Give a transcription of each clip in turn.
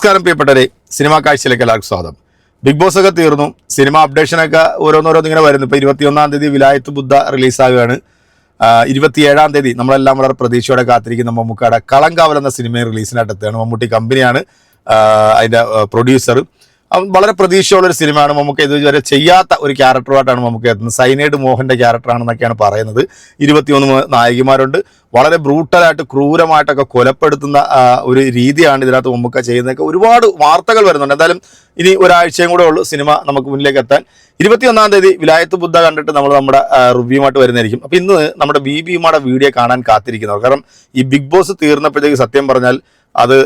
നമസ്കാരം പ്രിയപ്പെട്ടവരെ. സിനിമാ കാഴ്ചയിലേക്ക് എല്ലാവർക്കും സ്വാഗതം. ബിഗ് ബോസ് ഒക്കെ തീർന്നു. സിനിമ അപ്ഡേഷനൊക്കെ ഓരോന്നോരോന്ന് ഇങ്ങനെ വരുന്നു. ഇപ്പോൾ ഇരുപത്തിയൊന്നാം തീയതി വിലായത്ത് ബുദ്ധ റിലീസാകുകയാണ് ഇരുപത്തിയേഴാം തീയതി നമ്മളെല്ലാം വളരെ പ്രതീക്ഷയോടെ കാത്തിരിക്കുന്ന മമ്മൂക്കയുടെ കളങ്കാവൽ എന്ന സിനിമ റിലീസിനായിട്ട് എത്തുകയാണ് മമ്മൂട്ടി കമ്പനിയാണ് അതിന്റെ പ്രൊഡ്യൂസർ വളരെ പ്രതീക്ഷയുള്ള ഒരു സിനിമയാണ്. നമുക്ക് ഇതുവരെ ചെയ്യാത്ത ഒരു ക്യാരക്ടറുമായിട്ടാണ് നമുക്ക് എത്തുന്നത്. സൈനൈഡ് മോഹന്റെ ക്യാരക്ടറാണെന്നൊക്കെയാണ് പറയുന്നത്. ഇരുപത്തിയൊന്ന് മു- നായികമാരുണ്ട്. വളരെ ബ്രൂട്ടലായിട്ട് ക്രൂരമായിട്ടൊക്കെ കൊലപ്പെടുത്തുന്ന ഒരു രീതിയാണ് ഇതിനകത്ത് മമ്മൂക്ക ചെയ്യുന്നതൊക്കെ ഒരുപാട് വാർത്തകൾ വരുന്നുണ്ട്. എന്തായാലും ഇനി ഒരാഴ്ചയും കൂടെ ഉള്ളൂ സിനിമ നമുക്ക് മുന്നിലേക്ക് എത്താൻ. ഇരുപത്തിയൊന്നാം തീയതി വിലായത്ത് ബുദ്ധ കണ്ടിട്ട് നമ്മൾ നമ്മുടെ റിവ്യൂമായിട്ട് വരുന്നതായിരിക്കും. അപ്പോൾ ഇന്ന് നമ്മുടെ ബി ബിമാരുടെ വീഡിയോ കാണാൻ കാത്തിരിക്കുന്നവർ. കാരണം ഈ ബിഗ് ബോസ് തീർന്നപ്പോഴത്തേക്ക് സത്യം പറഞ്ഞാൽ അത്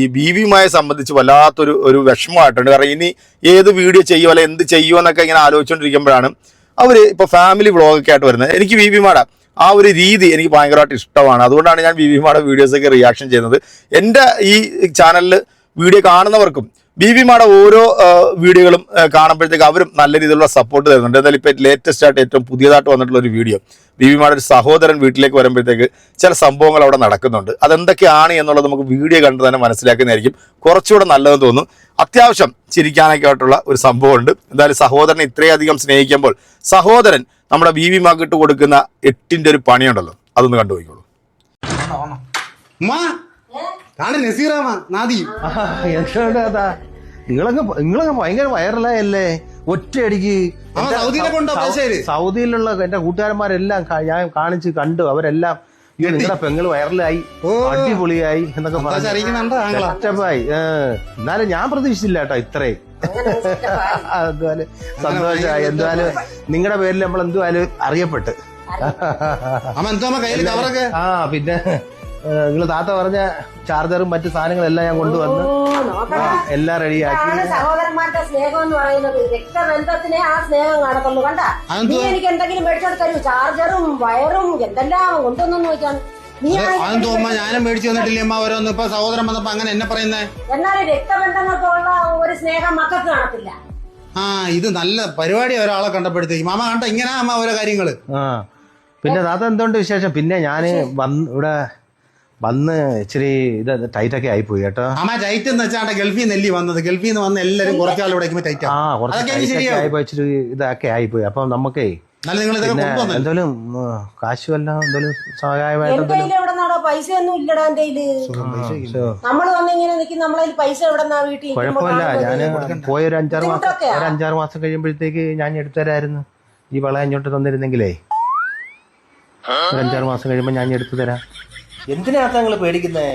ഈ ബി വിയുമായി സംബന്ധിച്ച് വല്ലാത്തൊരു ഒരു വിഷമമായിട്ടുണ്ട്. കാരണം ഇനി ഏത് വീഡിയോ ചെയ്യുമോ അല്ലെ എന്ത് ചെയ്യുമോ എന്നൊക്കെ ഇങ്ങനെ ആലോചിച്ചുകൊണ്ടിരിക്കുമ്പോഴാണ് അവർ ഇപ്പോൾ ഫാമിലി വ്ളോഗൊക്കെ ആയിട്ട് വരുന്നത്. എനിക്ക് വി വിമാടെ ആ ഒരു രീതി എനിക്ക് ഭയങ്കരമായിട്ട് ഇഷ്ടമാണ്. അതുകൊണ്ടാണ് ഞാൻ വി വിമാടെ വീഡിയോസൊക്കെ റിയാക്ഷൻ ചെയ്യുന്നത്. എന്റെ ഈ ചാനലിൽ വീഡിയോ കാണുന്നവർക്കും ബി വിമാടെ ഓരോ വീഡിയോകളും കാണുമ്പോഴത്തേക്ക് അവരും നല്ല രീതിയിലുള്ള സപ്പോർട്ട് തരുന്നുണ്ട്. എന്തായാലും ഇപ്പോൾ ലേറ്റസ്റ്റ് ആയിട്ട് ഏറ്റവും പുതിയതായിട്ട് വന്നിട്ടുള്ള ഒരു വീഡിയോ ബി വിമാടെ ഒരു സഹോദരൻ വീട്ടിലേക്ക് വരുമ്പോഴത്തേക്ക് ചില സംഭവങ്ങൾ അവിടെ നടക്കുന്നുണ്ട്. അതെന്തൊക്കെയാണ് എന്നുള്ളത് നമുക്ക് വീഡിയോ കണ്ട് തന്നെ മനസ്സിലാക്കുന്നതായിരിക്കും. കുറച്ചുകൂടെ നല്ലതെന്ന് തോന്നും. അത്യാവശ്യം ചിരിക്കാനൊക്കെ ആയിട്ടുള്ള ഒരു സംഭവമുണ്ട്. എന്തായാലും സഹോദരനെ ഇത്രയധികം സ്നേഹിക്കുമ്പോൾ സഹോദരൻ നമ്മുടെ ബി വി മാക്കിട്ട് കൊടുക്കുന്ന എട്ടിന്റെ ഒരു പണിയുണ്ടല്ലോ. അതൊന്ന് കണ്ടുപോയിക്കോളൂ. കാണ നസീറാമ നാദി. നിങ്ങളങ്ങ് നിങ്ങളങ്ങ് ഭയങ്കര വൈറലായല്ലേ? ഒറ്റയടിക്ക് സൗദിയിലുള്ള എന്റെ കൂട്ടുകാരന്മാരെല്ലാം ഞാൻ കാണിച്ച് കണ്ടു. അവരെല്ലാം നിങ്ങളുടെ പെങ്ങൾ വൈറലായി അടിപൊളിയായി എന്നൊക്കെ പറഞ്ഞു. എന്നാലും ഞാൻ പ്രതീക്ഷിച്ചില്ല കേട്ടോ ഇത്രയും. എന്തായാലും സന്തോഷമായി. എന്തായാലും നിങ്ങളുടെ പേരിൽ നമ്മൾ എന്തുവായാലും അറിയപ്പെട്ട്. ആ പിന്നെ നിങ്ങൾ താത്ത പറഞ്ഞ ചാർജറും മറ്റു സാധനങ്ങളെല്ലാം ഞാൻ കൊണ്ടുവന്ന് എല്ലാം റെഡിയാക്കി സഹോദരന്മാരുടെ സ്നേഹം എന്ന് പറയുന്നത്. രക്തബന്ധത്തിനെ ആ സ്നേഹം കാണത്തുള്ളൂ കണ്ട? നീ എനിക്ക് എന്തെങ്കിലും മേടിച്ചോട് തരൂ ചാർജറും വയറും എന്തെല്ലാം കൊണ്ടുവന്നു നോക്കിയാണ് നീ തോന്നുമ്പോ അമ്മ ഞാനും മേടിച്ചു വന്നിട്ടില്ലേ അമ്മ ഓരോന്ന്? ഇപ്പൊ സഹോദരൻ വന്നപ്പോ അങ്ങനെ എന്നെ പറയുന്നേ. എന്നാലും രക്തബന്ധങ്ങൾക്കുള്ള ഒരു സ്നേഹം മക്കൾക്ക് കാണത്തില്ല. ആ ഇത് നല്ല പരിപാടി ഒരാളെ കണ്ടപ്പോഴത്തേക്ക്. മാമ കണ്ട ഇങ്ങനെ അമ്മ ഓരോ കാര്യങ്ങൾ. ആ. പിന്നെ താത്ത എന്തുകൊണ്ട് വിശേഷം? പിന്നെ ഞാൻ വന്ന് ഇവിടെ വന്ന് ഇച്ചിരി ഇത് ടൈറ്റൊക്കെ ആയിപ്പോയി കേട്ടോ. അമ്മ ടൈറ്റ് എന്ന് വെച്ചാൽ ഗൾഫിൽ നിന്ന് നെല്ലി വന്നത്? ഗൾഫിൽ നിന്ന് വന്ന് എല്ലാരും കുറച്ചാൾ ഇവിടെ ടൈറ്റ് ആ. കുറച്ച് ടൈറ്റൊക്കെ ആയിപ്പോയി ഇച്ചിരി ഇതൊക്കെ ആയിപ്പോയി. അപ്പൊ നമുക്കേ എന്തോലും കാശും എല്ലാം എന്തോലും സഹായമായിട്ട് പൈസ ഒന്നും ഇല്ലടാ എന്റെ കയ്യിൽ. നമ്മൾ വന്ന് ഇങ്ങനെ നിൽക്കും നമ്മളെ പൈസ എവിടെ നിന്നാ വീട്ടിൽ കുഴപ്പമില്ല. ഞാൻ പോയ ഒരു അഞ്ചാറ് മാസം ഒരു അഞ്ചാറ് മാസം കഴിയുമ്പോഴത്തേക്ക് ഞാൻ എടുത്തുതരായിരുന്നു. ഈ വള ഇങ്ങോട്ട് തന്നിരുന്നെങ്കിലേ. ഒരു അഞ്ചാറ് മാസം കഴിയുമ്പോൾ ഞാൻ എടുത്തു തരാം എന്തിനാ നിങ്ങൾ പേടിക്കുന്നേ?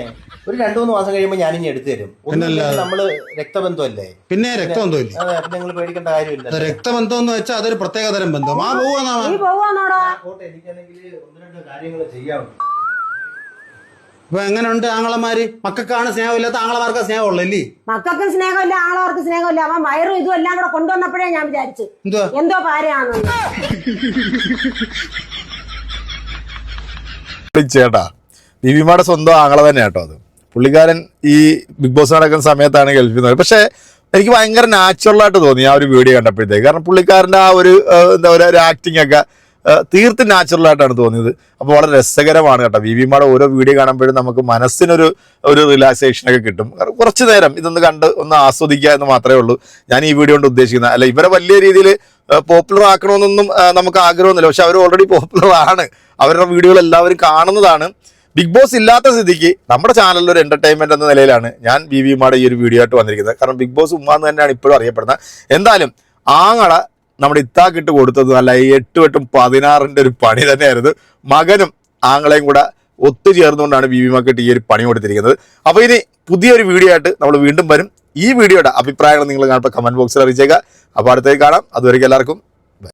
ഒരു രണ്ടു മൂന്ന് മാസം കഴിയുമ്പോൾ ഞാൻ എടുത്തു തരും. ഒന്നുമില്ലെങ്കിൽ നമ്മൾ രക്തബന്ധമല്ലേ? പിന്നെ രക്തബന്ധമില്ല. അതെ അപ്പൊ നിങ്ങൾ പേടിക്കേണ്ട കാര്യമില്ല. രക്തബന്ധം എന്ന് വെച്ചാൽ അതൊരു പ്രത്യേക തരം ബന്ധം. ആ പോവാന്നാ എനിക്കാണെങ്കിൽ ഒന്ന് രണ്ട് കാര്യങ്ങൾ ഇപ്പൊ എങ്ങനെയുണ്ട് ആങ്ങളമാര്? മക്കൾക്കാണ് സ്നേഹമില്ലാത്ത ആങ്ങളമാർക്ക് സ്നേഹമുള്ളല്ലേ മക്കൾക്കും സ്നേഹമില്ല ആങ്ങളവർക്ക് സ്നേഹമില്ല. അവൻ വയറും ഇതും എല്ലാം കൂടെ കൊണ്ടുവന്നപ്പോഴേ ഞാൻ വിചാരിച്ചു. എന്തുവാ? എന്തോ പാരയാണ് ചേട്ടാ ബിബിമാടെ സ്വന്തം ആങ്ങളെ തന്നെ കേട്ടോ അത്. പുള്ളിക്കാരൻ ഈ ബിഗ് ബോസ് നടക്കുന്ന സമയത്താണ് ഗൾഫിൽ നിന്ന് പക്ഷേ എനിക്ക് ഭയങ്കര നാച്ചുറലായിട്ട് തോന്നി ആ ഒരു വീഡിയോ കണ്ടപ്പോഴത്തേക്ക്. കാരണം പുള്ളിക്കാരന്റെ ആ ഒരു എന്താ പറയുക ഒരു ആക്ടിങ് ഒക്കെ തീർത്തും നാച്ചുറലായിട്ടാണ് തോന്നിയത്. അപ്പോൾ വളരെ രസകരമാണ് കേട്ടോ. ബിബിമാടെ ഓരോ വീഡിയോ കാണുമ്പോഴും നമുക്ക് മനസ്സിനൊരു ഒരു റിലാക്സേഷനൊക്കെ കിട്ടും. കുറച്ച് നേരം ഇതൊന്ന് കണ്ട് ഒന്ന് ആസ്വദിക്കുക എന്ന് മാത്രമേ ഉള്ളൂ. ഞാൻ ഈ വീഡിയോ കൊണ്ട് ഉദ്ദേശിക്കുന്നത്. അല്ല ഇവരെ വലിയ രീതിയിൽ പോപ്പുലർ ആക്കണമെന്നൊന്നും നമുക്ക് ആഗ്രഹമൊന്നുമില്ല. പക്ഷെ അവർ ഓൾറെഡി പോപ്പുലർ ആണ്. അവരുടെ വീഡിയോകൾ എല്ലാവരും കാണുന്നതാണ്. ബിഗ് ബോസ് ഇല്ലാത്ത സ്ഥിതിക്ക് നമ്മുടെ ചാനലിൽ ഒരു എന്റർടൈൻമെന്റ് എന്ന നിലയിലാണ് ഞാൻ ബി വി ഉമ്മയുടെ ഈ ഒരു വീഡിയോ ആയിട്ട് വന്നിരിക്കുന്നത്. കാരണം ബിഗ് ബോസ് ഉമ്മ എന്ന് തന്നെയാണ് ഇപ്പോഴും അറിയപ്പെടുന്നത്. എന്തായാലും ആങ്ങള നമ്മുടെ ഇത്താക്കിട്ട് കൊടുത്തത് നല്ല എട്ടും എട്ടും പതിനാറിന്റെ ഒരു പണി തന്നെയായിരുന്നു. മകനും ആങ്ങളെയും കൂടെ ഒത്തുചേർന്നുകൊണ്ടാണ് ബി വി മാക്കിട്ട് ഈ ഒരു പണി കൊടുത്തിരിക്കുന്നത്. അപ്പോൾ ഇനി പുതിയൊരു വീഡിയോ ആയിട്ട് നമ്മൾ വീണ്ടും വരും. ഈ വീഡിയോയുടെ അഭിപ്രായങ്ങൾ നിങ്ങൾ കാണുമ്പോൾ കമന്റ് ബോക്സിൽ അറിയിച്ചേക്കുക അപ്പോൾ അടുത്തേക്ക് കാണാം. അതുവരെയ്ക്ക് എല്ലാവർക്കും